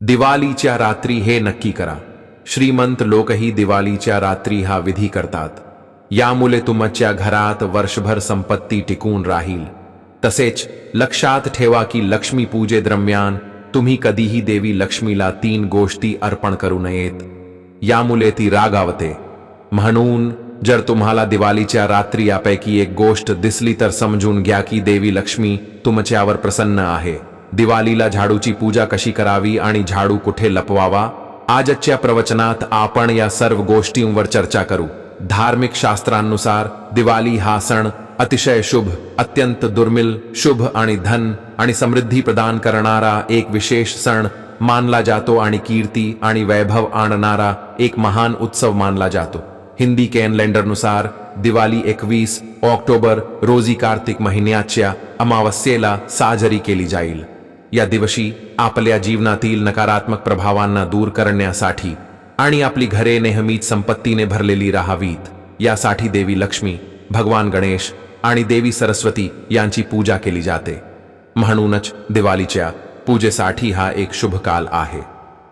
दिवाळीच्या रात्री हे नक्की करा. श्रीमंत लोकही दिवाळीच्या रात्री हा विधी करतात. यामुळे तुमच्या घरात वर्षभर संपत्ती टिकून राहील. तसेच लक्षात ठेवा की लक्ष्मी पूजेदरम्यान तुम्ही कधीही देवी लक्ष्मीला तीन गोष्टी अर्पण करू नयेत. यामुळे ती रागावते. म्हणून जर तुम्हाला दिवाळीच्या रात्री यापैकी एक गोष्ट दिसली तर समजून घ्या की देवी लक्ष्मी तुमच्यावर प्रसन्न आहे. दिवाळीला झाडूची पूजा कशी करावी आणि झाडू कुठे लपवावा? आजच्या प्रवचनात आपण या सर्व गोष्टींवर चर्चा करू. धार्मिक शास्त्रांनुसार दिवाळी हा सण अतिशय शुभ अत्यंत दुर्मिळ शुभ आणि धन आणि समृद्धी प्रदान करणारा एक विशेष सण मानला जातो आणि कीर्ती आणि वैभव आणणारा एक महान उत्सव मानला जातो. हिंदी कॅलेंडरनुसार दिवाळी एकवीस ऑक्टोबर रोजी कार्तिक महिन्याच्या अमावस्येला साजरी केली जाईल. या दिवशी आपल्या जीवनातील नकारात्मक प्रभावांना दूर करण्यासाठी आणि आपली घरे नेहमीच संपत्तीने भरलेली राहावीत यासाठी देवी लक्ष्मी भगवान गणेश आणि देवी सरस्वती यांची पूजा केली जाते. म्हणूनच दिवाळीच्या पूजेसाठी हा एक शुभ काल आहे.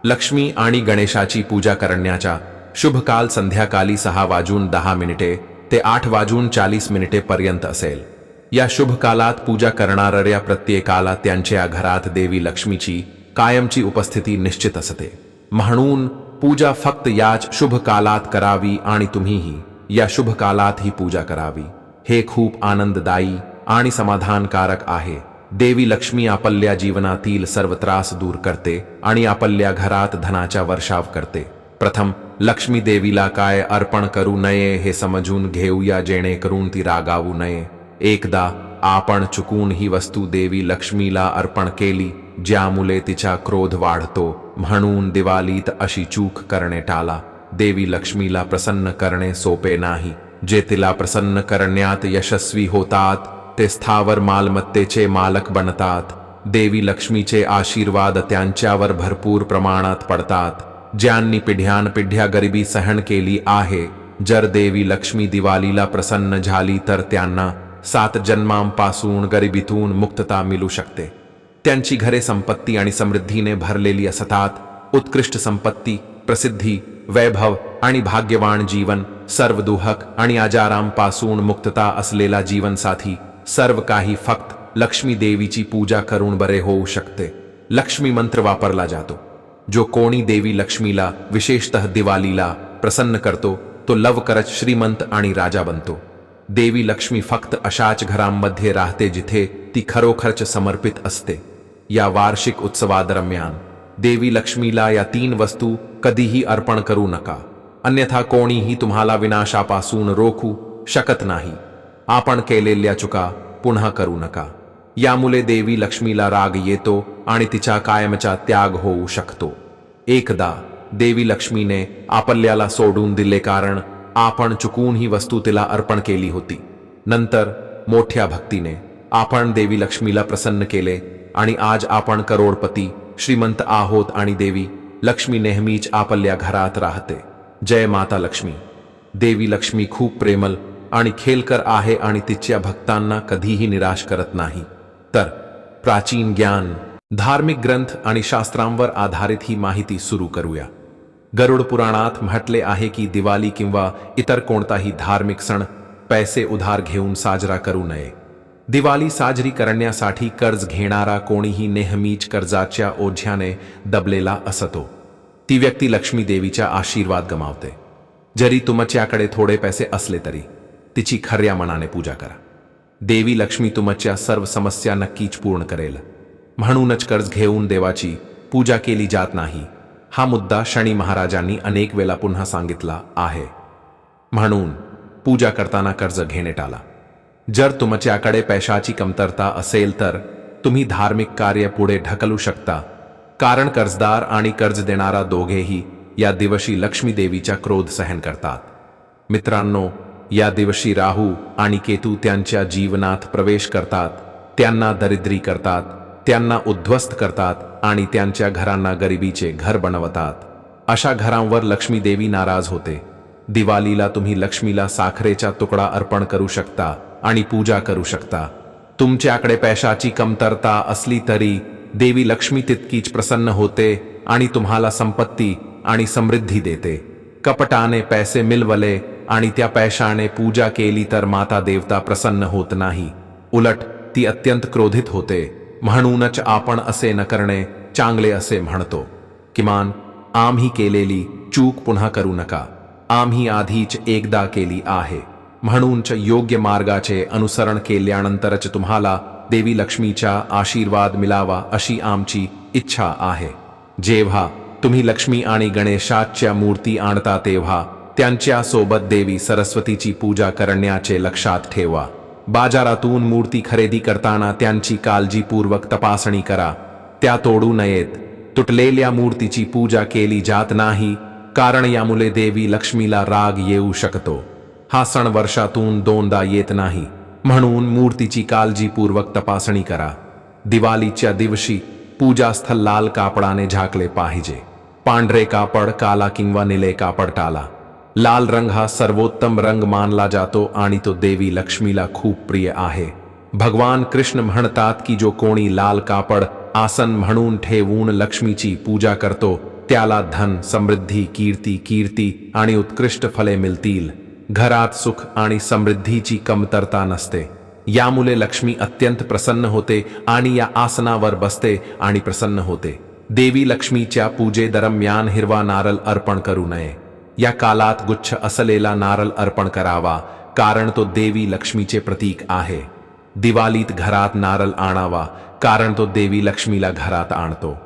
लक्ष्मी आणि गणेशाची पूजा करण्याचा शुभ काल संध्याकाळी सहा वाजून दहा मिनिटे ते आठ वाजून चाळीस मिनिटे पर्यंत असेल. या शुभ कालात पूजा करणाऱ्या प्रत्येकाला त्यांच्या घरात देवी लक्ष्मीची कायमची उपस्थिती निश्चित असते. म्हणून पूजा फक्त याच शुभ कालात करावी आणि तुम्हीही या शुभ कालात ही पूजा करावी. हे खूप आनंददायी आणि समाधानकारक आहे. देवी लक्ष्मी आपल्या जीवनातील सर्व त्रास दूर करते आणि आपल्या घरात धनाचा वर्षाव करते. प्रथम लक्ष्मी देवीला काय अर्पण करू नये हे समजून घेऊया जेणेकरून ती रागावू नये. एकदा आपण चुकून ही वस्तू देवी लक्ष्मीला अर्पण केली ज्यामुळे तिचा क्रोध वाढतो म्हणून दिवाळीत अशी चूक करणे टाला. देवी लक्ष्मीला प्रसन्न करणे सोपे नाही. जे तिला प्रसन्न करण्यात यशस्वी होतात ते स्थावर मालमत्तेचे मालक बनतात. देवी लक्ष्मीचे आशीर्वाद त्यांच्यावर भरपूर प्रमाणात पडतात. ज्यांनी पिढ्यानपिढ्या गरिबी सहन केली आहे जर देवी लक्ष्मी दिवाळीला प्रसन्न झाली तर त्यांना सात जन्मांपासून गरिबीतून मुक्तता मिळू शकते. त्यांची घरे संपत्ती आणि समृद्धीने भरलेली असतात. उत्कृष्ट संपत्ती प्रसिद्धी वैभव आणि भाग्यवान जीवन सर्व दुहक आणि आजारांपासून मुक्तता असलेला जीवनसाथी सर्व काही फक्त लक्ष्मी देवीची पूजा करून बरे होऊ शकते. लक्ष्मी मंत्र वापरला जातो. जो कोणी देवी लक्ष्मीला विशेषतः दिवाळीला प्रसन्न करतो तो लवकरच श्रीमंत आणि राजा बनतो. देवी लक्ष्मी फक्त अशाच घरांमध्ये राहते जिथे ती खरोखरच समर्पित असते. या वार्षिक उत्सवादरम्यान देवी लक्ष्मीला या तीन वस्तू कधीही अर्पण करू नका. अन्यथा कोणीही तुम्हाला विनाशापासून रोखू शकत नाही. आपण केलेल्या चुका पुन्हा करू नका. यामुळे देवी लक्ष्मीला राग येतो आणि तिचा कायमचा त्याग होऊ शकतो. एकदा देवी लक्ष्मीने आपल्याला सोडून दिले कारण आपण चुकून ही वस्तू तिला अर्पण केली होती. नंतर मोठ्या भक्तीने आपण देवी लक्ष्मीला प्रसन्न केले आणि आज आपण करोडपती श्रीमंत आहोत आणि देवी लक्ष्मी नेहमीच आपल्या घरात राहते. जय माता लक्ष्मी. देवी लक्ष्मी खूप प्रेमल आणि खेलकर आहे आणि तिच्या भक्तांना कधीही निराश करत नाही. तर प्राचीन ज्ञान धार्मिक ग्रंथ आणि शास्त्रांवर आधारित ही माहिती सुरू करूया. गरुड पुराणात म्हटले आहे की दिवाळी किंवा इतर कोणताही धार्मिक सण पैसे उधार घेऊन साजरा करू नये. दिवाळी साजरी करण्यासाठी कर्ज घेणारा कोणीही नेहमीच कर्जाच्या ओझ्याने दबलेला असतो. ती व्यक्ती लक्ष्मी देवीचा आशीर्वाद गमावते. जरी तुमच्याकडे थोडे पैसे असले तरी तिची खऱ्या मनाने पूजा करा. देवी लक्ष्मी तुमच्या सर्व समस्या नक्कीच पूर्ण करेल. म्हणूनच कर्ज घेऊन देवाची पूजा केली जात नाही हा मुद्दा शनी महाराजांनी अनेक वेळा पुन्हा सांगितला आहे. म्हणून पूजा करताना कर्ज घेणे टाला जर तुमच्याकडे पैशाची कमतरता असेल तर तुम्ही धार्मिक कार्य पुढे ढकलू शकता. कारण कर्जदार आणि कर्ज देणारा दोघेही या दिवशी लक्ष्मी देवीचा क्रोध सहन करतात. मित्रांनो या दिवशी राहू आणि केतू त्यांच्या जीवनात प्रवेश करतात त्यांना दरिद्री करतात त्यांना उद्ध्वस्त करतात आणि त्यांच्या घरांना गरिबीचे घर बनवतात. अशा घरांवर लक्ष्मी देवी नाराज होते. दिवाळीला तुम्ही लक्ष्मीला साखरेचा तुकडा अर्पण करू शकता आणि पूजा करू शकता. तुमच्याकडे पैशाची कमतरता असली तरी देवी लक्ष्मी तितकीच प्रसन्न होते आणि तुम्हाला संपत्ती आणि समृद्धी देते. कपटाने पैसे मिलवले आणि त्या पैशाने पूजा केली तर माता देवता प्रसन्न होत नाही. उलट ती अत्यंत क्रोधित होते. म्हणूनच आपण असे न करणे चांगले असे म्हणतो. किमान आम्ही केलेली चूक पुन्हा करू नका. आम्ही आधीच एकदा केली आहे. म्हणूनच योग्य मार्गाचे अनुसरण केल्यानंतरच तुम्हाला देवी लक्ष्मीचा आशीर्वाद मिलावा अशी आमची इच्छा आहे. जेव्हा तुम्ही लक्ष्मी आणि गणेशाच्या मूर्ती आणता तेव्हा त्यांच्यासोबत देवी सरस्वतीची पूजा करण्याचे लक्षात ठेवा. बाजारातून मूर्ती खरेदी करताना त्यांची काळजीपूर्वक तपासणी करा. त्या तोडू नयेत. तुटलेल्या मूर्तीची पूजा केली जात नाही कारण यामुळे देवी लक्ष्मीला राग येऊ शकतो. हा सण वर्षातून दोनदा येत नाही. म्हणून मूर्तीची काळजीपूर्वक तपासणी करा. दिवाळीच्या दिवशी पूजास्थल लाल कापडाने झाकले पाहिजे. पांढरे कापड काला किंवा निळे कापड टाला. लाल रंग हा सर्वोत्तम रंग मानला जातो, आणि तो देवी लक्ष्मीला खूप प्रिय आहे। भगवान कृष्ण म्हणतात की जो कोणी लाल कापड, आसन म्हणून ठेवून लक्ष्मीची पूजा करतो, त्याला धन, समृद्धी, कीर्ती कीर्ती आणि उत्कृष्ट फले मिळतील। घरात सुख आणि समृद्धीची कमतरता नसते। यामुळे लक्ष्मी अत्यंत प्रसन्न होते आणि या आसनावर बसते आणि प्रसन्न होते। देवी लक्ष्मीच्या पूजेदरम्यान हिरवा नारळ अर्पण करू नये। या कालात गुच्छ असलेला नारळ अर्पण करावा कारण तो देवी लक्ष्मीचे प्रतीक आहे. दिवाळीत घरात नारळ आणावा कारण तो देवी लक्ष्मीला घरात आणतो.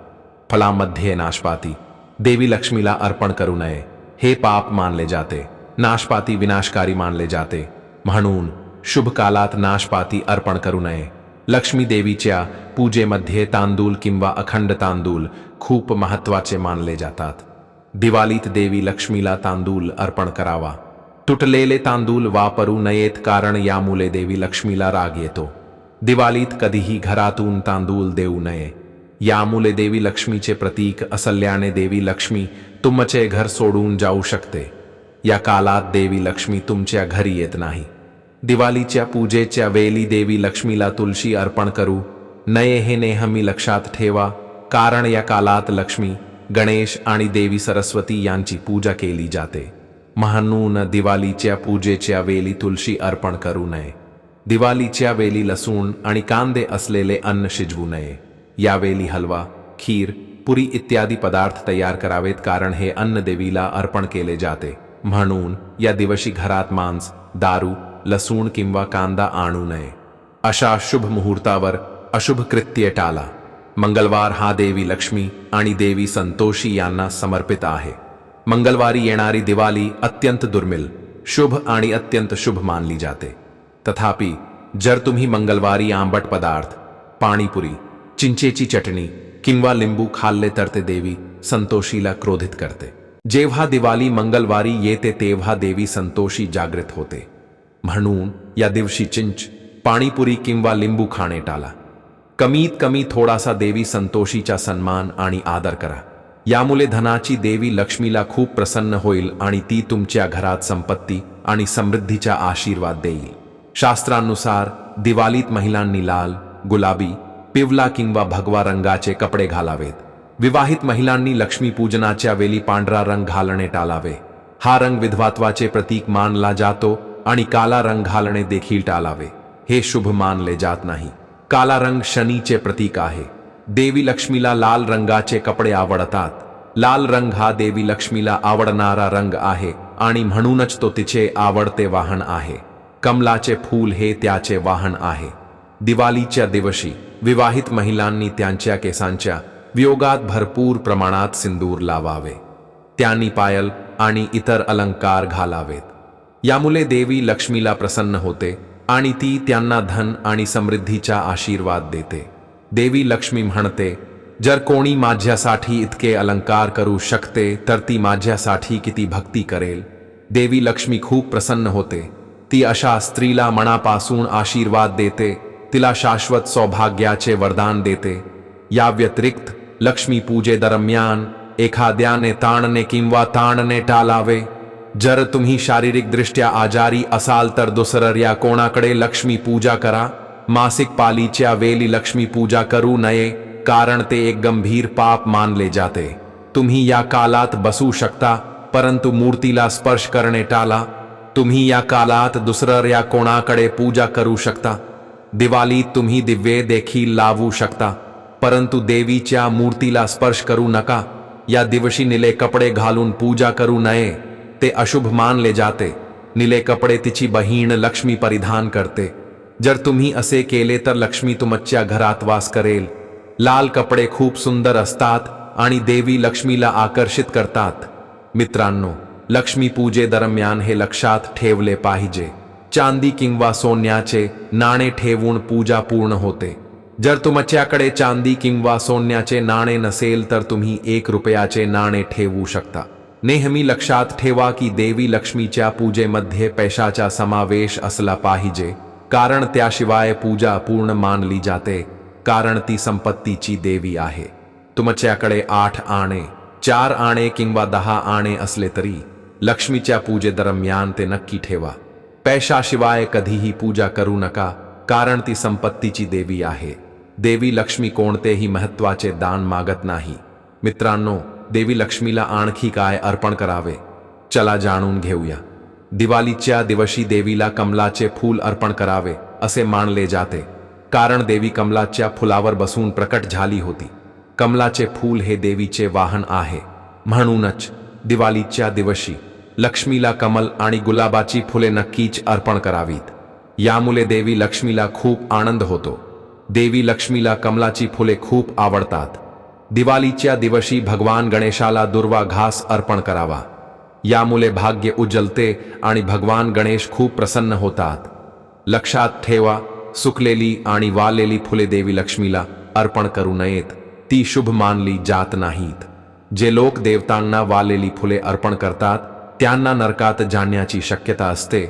फलामध्ये नाशपाती. देवी लक्ष्मीला अर्पण करू नये. हे पाप मानले जाते. नाशपाती विनाशकारी मानले जाते. म्हणून शुभ कालात नाशपाती अर्पण करू नये. लक्ष्मी देवीच्या पूजेमध्ये तांदूळ किंवा अखंड तांदूळ खूप महत्त्वाचे मानले जातात. दिवाळीत देवी लक्ष्मीला तांदूळ अर्पण करावा. तुटलेले तांदूळ वापरू नयेत कारण यामुळे देवी लक्ष्मीला राग येतो. दिवाळीत कधीही घरातून तांदूळ देऊ नये. यामुळे देवी लक्ष्मीचे प्रतीक असल्याने देवी लक्ष्मी तुमचे घर सोडून जाऊ शकते. या कालात देवी लक्ष्मी तुमच्या घरी येत नाही. दिवाळीच्या पूजेच्या वेळी देवी लक्ष्मीला तुलशी अर्पण करू. नये हे नेहमी लक्षात ठेवा कारण या कालात लक्ष्मी गणेश आणि देवी सरस्वती यांची पूजा केली जाते. म्हणून दिवाळीच्या पूजेच्या वेळी तुलसी अर्पण करू नये. दिवाळीच्या वेळी लसूण आणि कांदे असलेले अन्न शिजवू नये. यावेळी हलवा खीर पुरी इत्यादी पदार्थ तयार करावेत कारण हे अन्न देवीला अर्पण केले जाते. म्हणून या दिवशी घरात मांस दारू लसूण किंवा कांदा आणू नये. अशा शुभ मुहूर्तावर अशुभ कृत्य टाला. मंगळवार हा देवी लक्ष्मी आणि देवी संतोषी यांना समर्पित आहे. मंगळवारी येणारी दिवाळी अत्यंत दुर्मिळ, शुभ आणि अत्यंत शुभ मानली जाते. तथापि, जर तुम्ही मंगळवारी आंबट पदार्थ, पाणीपुरी, चिंचेची चटणी किंवा लिंबू खाल्ले तर ते देवी संतोषीला क्रोधित करते. जेव्हा दिवाळी मंगळवारी येते तेव्हा देवी संतोषी जागृत होते. म्हणून या दिवशी चिंच, पाणीपुरी किंवा लिंबू खाणे टाळा कमीत कमी थोडासा देवी संतोषीचा सन्मान आणि आदर करा. यामुळे धनाची देवी लक्ष्मीला खूप प्रसन्न होईल आणि ती तुमच्या घरात संपत्ती आणि समृद्धीचा आशीर्वाद देईल. शास्त्रानुसार दिवाळीत महिलांनी लाल गुलाबी पिवला किंवा भगवा रंगाचे कपडे घालावेत. विवाहित महिलांनी लक्ष्मीपूजनाच्या वेली वेळी पांढरा रंग घालणे टाळावे. हा रंग विधवात्वाचे प्रतीक मानला जातो आणि काला रंग घालणे देखील टाळावे. हे शुभ मानले जात नाही. काला रंग शनीचे प्रतीक आहे. देवी लक्ष्मीला लाल रंगाचे कपडे आवडतात. लाल रंग हा देवी लक्ष्मीला आवडणारा रंग आहे आणि म्हणूनच तो तिचे आवडते वाहन आहे. कमलाचे फूल हे त्याचे वाहन आहे. दिवाळीच्या दिवशी विवाहित महिलांनी त्यांच्या केसांच्या वियोगात भरपूर प्रमाणात सिंदूर लावावे. त्यांनी पायल आणि इतर अलंकार घालावेत. यामुळे देवी लक्ष्मीला प्रसन्न होते आणि ती त्यांना धन आणि समृद्धीचा आशीर्वाद देते. देवी लक्ष्मी म्हणते जर कोणी माझ्यासाठी इतके अलंकार करू शकते तर ती माझ्यासाठी किती भक्ती करेल. देवी लक्ष्मी खूप प्रसन्न होते. ती अशा स्त्रीला मनापासून आशीर्वाद देते तिला शाश्वत सौभाग्याचे वरदान देते. या व्यतिरिक्त लक्ष्मी पूजे दरम्यान एखाद्याने ताणणे किंवा ताणणे टाळावे. जर तुम्ही शारीरिकदृष्ट्या आजारी असाल तर दुसऱ्या कोणाकडे लक्ष्मी पूजा करा. मासिक पालीच्या वेली लक्ष्मी पूजा करू नये कारण ते एक गंभीर पाप मानले जाते. तुम्ही या कालात बसू शकता परंतु मूर्तीला स्पर्श करणे टाला. तुम्ही या कालात दुसऱ्या कोणाकडे पूजा करू शकता. दिवाळीत तुम्ही दिव्ये देखील लावू शकता परंतु देवीच्या मूर्तीला स्पर्श करू नका. या दिवशी निले कपडे घालून पूजा करू नये. ते अशुभ मानले जाते निले कपडे तिची बहीण लक्ष्मी परिधान करते। जर तुम्ही असे केले तर लक्ष्मी तुमच्या घरात वास करेल। लाल कपडे खूप सुंदर असतात आणि देवी लक्ष्मीला आकर्षित करतात। मित्रांनो लक्ष्मी पूजे दरम्यान हे लक्षात ठेवले पाहिजे। चांदी किंवा सोन्याचे नाणे ठेवून पूजा पूर्ण होते। जर तुमच्याकडे चांदी किंवा सोन्याचे नाणे नसेल तर तुम्ही एक रुपयाचे नाणे ठेवू शकता। नेहमी लक्षात ठेवा की देवी लक्ष्मीच्या पूजेमध्ये पैशाचा समावेश असला पाहिजे. कारण त्याशिवाय पूजा पूर्ण मानली जाते. कारण ती संपत्तीची देवी आहे. तुमच्याकडे आठ आणे चार आणे किंवा दहा आणे असले तरी लक्ष्मीच्या पूजेदरम्यान ते नक्की ठेवा. पैशाशिवाय कधीही पूजा करू नका कारण ती संपत्तीची देवी आहे. देवी लक्ष्मी कोणतेही महत्त्वाचे दान मागत नाही. मित्रांनो देवी लक्ष्मीला आणखी काय अर्पण करावे? चला जाणून घेऊया. दिवाळीच्या दिवशी देवीला कमलाचे फूल अर्पण करावे, असे मानले जाते. कारण देवी कमलाच्या फुलावर बसून प्रकट झाली होती. कमलाचे फूल हे देवीचे वाहन आहे. म्हणूनच दिवाळीच्या दिवशी लक्ष्मीला कमल आणि गुलाबाची फुले नक्कीच अर्पण करावीत. यामुळे देवी लक्ष्मीला खूप आनंद होतो. देवी लक्ष्मीला कमलाची फुले खूप आवडतात. दिवाळीच्या दिवशी भगवान गणेशाला दुर्वा घास अर्पण करावा. यामुळे भाग्य उज्जलते आणि भगवान गणेश खूप प्रसन्न होतात. लक्षात ठेवा सुकलेली आणि वालेली फुले देवी लक्ष्मीला अर्पण करू नयेत. ती शुभ मानली जात नाहीत. जे लोक देवतांना वालेली फुले अर्पण करतात त्यांना नरकात जाण्याची शक्यता असते.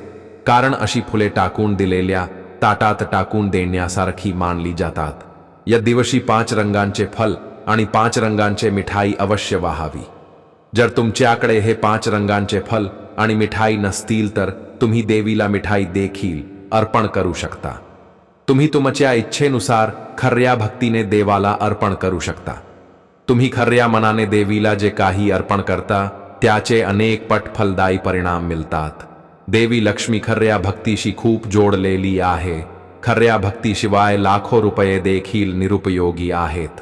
कारण अशी फुले टाकून दिलेल्या ताटात टाकून देण्यासारखी मानली जातात. या दिवशी पाच रंगांचे फल आणि पाच रंगांचे मिठाई अवश्य वाहावी. जर तुमच्याकडे हे पाच रंगांचे फल आणि मिठाई नसतील तर तुम्ही देवीला मिठाई देखील अर्पण करू शकता. तुम्ही तुमच्या इच्छेनुसार खर्या भक्तीने देवाला अर्पण करू शकता. तुम्ही खर्या मनाने देवीला जे काही अर्पण करता त्याचे अनेक पट फलदायी परिणाम मिळतात. देवी लक्ष्मी खर्या भक्तीशी खूप जोडलेली आहे. खर्या भक्तीशिवाय लाखो रुपये देखील निरुपयोगी आहेत.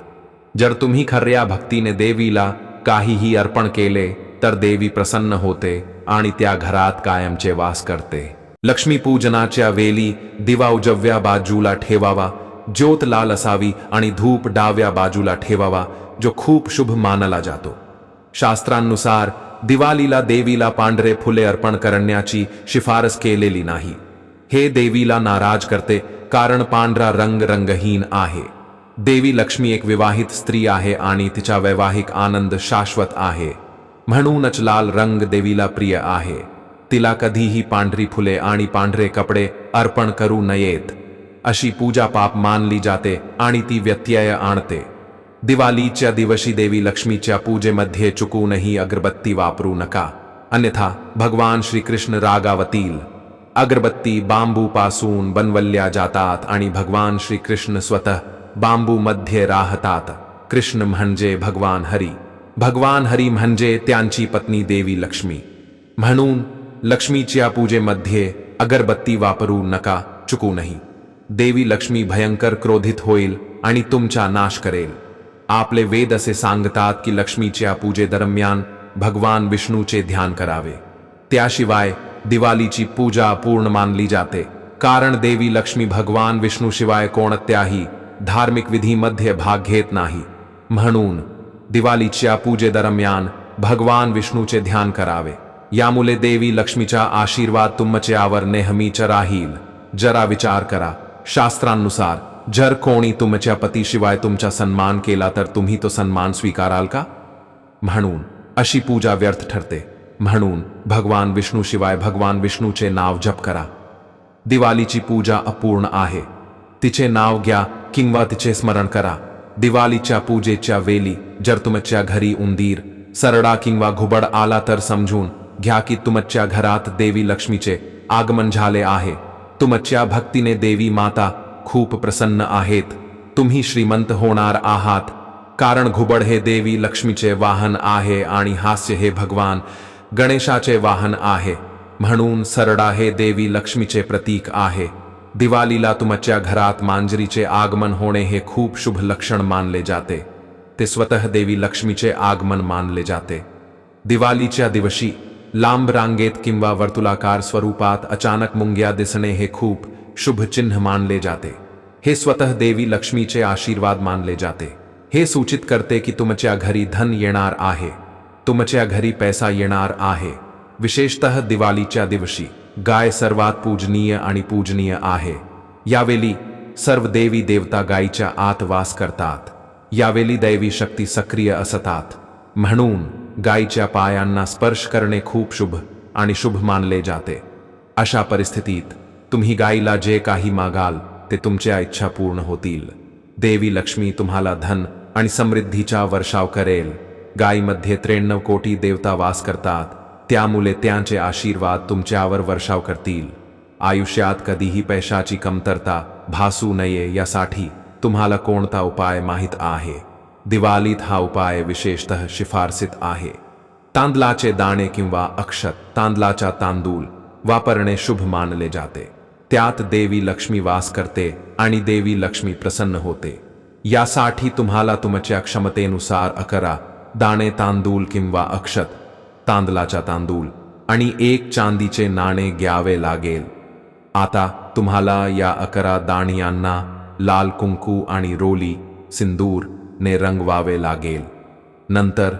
जर तुम्ही खर्या भक्तीने देवीला काहीही अर्पण केले तर देवी प्रसन्न होते आणि त्या घरात कायमचे वास करते. लक्ष्मी पूजनाच्या दिवा उजव्या बाजूला ठेवावा ज्योत लाल असावी आणि धूप डाव्या बाजूला ठेवावा जो खूप शुभ मानला जातो. शास्त्रांनुसार दिवाळीला देवीला पांढरे फुले अर्पण करण्याची शिफारस केलेली नाही. हे देवीला नाराज करते कारण पांढरा रंग रंगहीन आहे. देवी लक्ष्मी एक विवाहित स्त्री आहे आणि तिचा वैवाहिक आनंद शाश्वत आहे. म्हणूनच लाल रंग देवीला प्रिय आहे. तिला कधीही पांढरी फुले आणि पांढरे कपडे अर्पण करू नयेत. अशी पूजा पाप मानली जाते आणि ती व्यत्यय आणते. दिवाळीच्या दिवशी देवी लक्ष्मीच्या पूजेमध्ये चुकूनही अगरबत्ती वापरू नका. अन्यथा भगवान श्रीकृष्ण रागावतील. अगरबत्ती बांबूपासून बनवल्या जातात आणि भगवान श्रीकृष्ण स्वतः बांबू मध्य राहतात. कृष्ण म्हणजे भगवान हरी. भगवान हरी म्हणजे त्यांची पत्नी देवी लक्ष्मी. म्हणून लक्ष्मीच्या पूजेमध्ये अगरबत्ती वापरू नका चुकूनही देवी लक्ष्मी भयंकर क्रोधित होईल आणि तुमचा नाश करेल. आपले वेद असे सांगतात की लक्ष्मीच्या पूजेदरम्यान भगवान विष्णूचे ध्यान करावे. त्याशिवाय दिवाळीची पूजा पूर्ण मानली जाते. कारण देवी लक्ष्मी भगवान विष्णूशिवाय कोणत्याही धार्मिक विधि विधीमध्ये भाग घेत नाही। म्हणून दिवाळीच्या पूजेदरम्यान भगवान विष्णूचे ध्यान करावे। यामुळे देवी लक्ष्मीचा आशीर्वाद तुमच्यावर नेहमीच राहील। जरा विचार करा। शास्त्रांनुसार, जर कोणी तुमच्या पतीशिवाय तुमचा सन्मान केला तर तुम्ही तो सन्मान स्वीकाराल का? म्हणून अशी पूजा व्यर्थ ठरते। म्हणून भगवान विष्णूशिवाय भगवान विष्णूचे नाव जप करा। दिवाळीची पूजा अपूर्ण आहे। तिचे नाव घ्या किंवा तिचे स्मरण करा. दिवाळीच्या पूजेच्या वेळी जर तुमच्या घरी उंदीर, सरडा किंवा घुबड आला तर समजून घ्या की तुमच्या घरात देवी लक्ष्मीचे आगमन झाले आहे. तुमच्या भक्तीने देवी माता खूप प्रसन्न आहेत. तुम्ही श्रीमंत होणार आहात. कारण घुबड हे देवी लक्ष्मीचे वाहन आहे आणि हास्य हे भगवान गणेशाचे वाहन आहे. म्हणून सरडा हे देवी लक्ष्मीचे प्रतीक आहे. दिवाळीला तुमच्या घरात मांजरीचे आगमन होणे हे खूप शुभ लक्षण मानले जाते. ते स्वतः देवी लक्ष्मीचे आगमन मानले जाते. दिवाळीच्या दिवशी, लांब रांगेत किंवा वर्तुलाकार स्वरूपात अचानक मुंग्या दिसणे हे खूप शुभ चिन्ह मानले जाते. हे स्वतः देवी लक्ष्मीचे आशीर्वाद मानले जाते. हे सूचित करते की तुमच्या घरी धन येणार आहे. तुमच्या घरी पैसा येणार आहे. विशेषतः दिवाळीच्या दिवशी. गाय सर्वात पूजनीय आणि पूजनीय आहे. यावेळी सर्व देवी देवता गायीच्या आत वास करतात. यावेळी दैवी शक्ती सक्रिय असतात. म्हणून गायीच्या पायांना स्पर्श करणे खूप शुभ आणि शुभ मानले जाते. अशा परिस्थितीत तुम्ही गायीला जे काही मागाल ते तुमच्या इच्छा पूर्ण होतील. देवी लक्ष्मी तुम्हाला धन आणि समृद्धीचा वर्षाव करेल. गायीमध्ये त्र्याण्णव कोटी देवता वास करतात. त्यामुळे त्यांचे आशीर्वाद तुमच्यावर वर्षाव करतील. आयुष्यात कधीही पैशाची कमतरता भासू नये यासाठी तुम्हाला कोणता उपाय माहीत आहे? दिवाळीत हा उपाय विशेषतः शिफारसीत आहे. तांदलाचे दाणे किंवा अक्षत तांदलाचा तांदूळ वापरणे शुभ मानले जाते. त्यात देवी लक्ष्मी वास करते आणि देवी लक्ष्मी प्रसन्न होते. यासाठी तुम्हाला तुमच्या क्षमतेनुसार अकरा दाणे तांदूळ किंवा अक्षत तांदलाचा तांदूळ आणि एक चांदीचे नाणे घ्यावे लागेल. आता तुम्हाला या अकरा दाणियांना लाल कुंकू आणि रोली सिंदूर ने रंगवावे लागेल. नंतर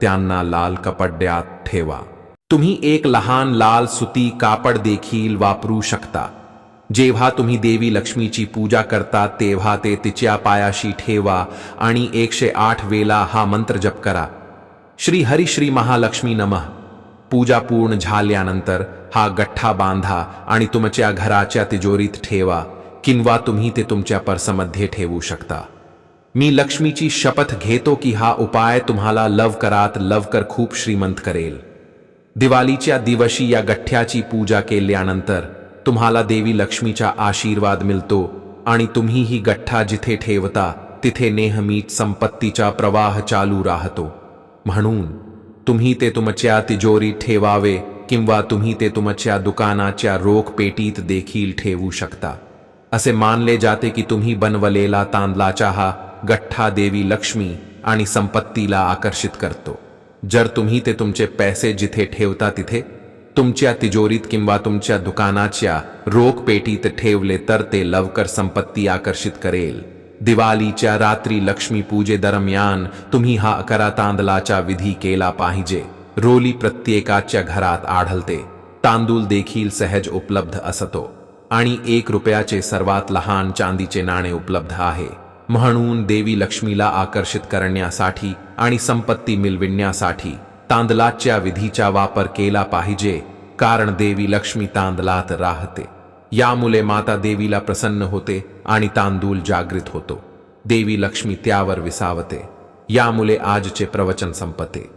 त्यांना लाल कपड्यात ठेवा. तुम्ही एक लहान लाल सुती कापड देखील वापरू शकता. जेव्हा तुम्ही देवी लक्ष्मीची पूजा करता तेव्हा ते तिच्या पायाशी ठेवा आणि एकशे आठ वेला हा मंत्र जप करा. श्री हरी श्री महालक्ष्मी नमः। पूजा पूर्ण झाल्यानंतर हा गठ्ठा बांधा आणि तुमच्या घराच्या तिजोरीत ठेवा किंवा तुम्ही ते तुमच्या पर्समध्ये ठेवू शकता. मी लक्ष्मीची शपथ घेतो की हा उपाय तुम्हाला लवकरात लवकर खूप श्रीमंत करेल. दिवाळीच्या दिवशी या गठ्ठ्याची पूजा केल्यानंतर तुम्हाला देवी लक्ष्मीचा आशीर्वाद मिळतो आणि तुम्ही ही गठ्ठा जिथे ठेवता तिथे नेहमीच संपत्तीचा प्रवाह चालू राहतो. म्हणून तुम्ही ते तुमच्या तिजोरीत ठेवावे किंवा तुम्ही ते तुमच्या दुकानाच्या रोख पेटीत देखील ठेवू शकता. असे मानले जाते की तुम्ही बनवलेला तांदलाचा हा गठ्ठा देवी लक्ष्मी आणि संपत्तीला आकर्षित करतो. जर तुम्ही ते तुमचे पैसे जिथे ठेवता तिथे तुमच्या तिजोरीत किंवा तुमच्या दुकानाच्या रोख पेटीत ठेवले तर ते लवकर संपत्ती आकर्षित करेल. दिवाळीच्या रात्री लक्ष्मी पूजे दरम्यान तुम्ही हा अकरा तांदलाचा विधी केला पाहिजे. रोली प्रत्येकाच्या घरात आढळते. तांदूळ देखील सहज उपलब्ध असतो. आणि एक रुपयाचे सर्वात लहान चांदीचे नाणे उपलब्ध आहे. म्हणून देवी लक्ष्मीला आकर्षित करण्यासाठी आणि संपत्ती मिळविण्यासाठी तांदलाच्या विधीचा वापर केला पाहिजे. कारण देवी लक्ष्मी तांदलात राहते. यामुळे माता देवीला प्रसन्न होते आणि तांदूळ जागृत होतो. देवी लक्ष्मी त्यावर विसावते. यामुळे आजचे प्रवचन संपते.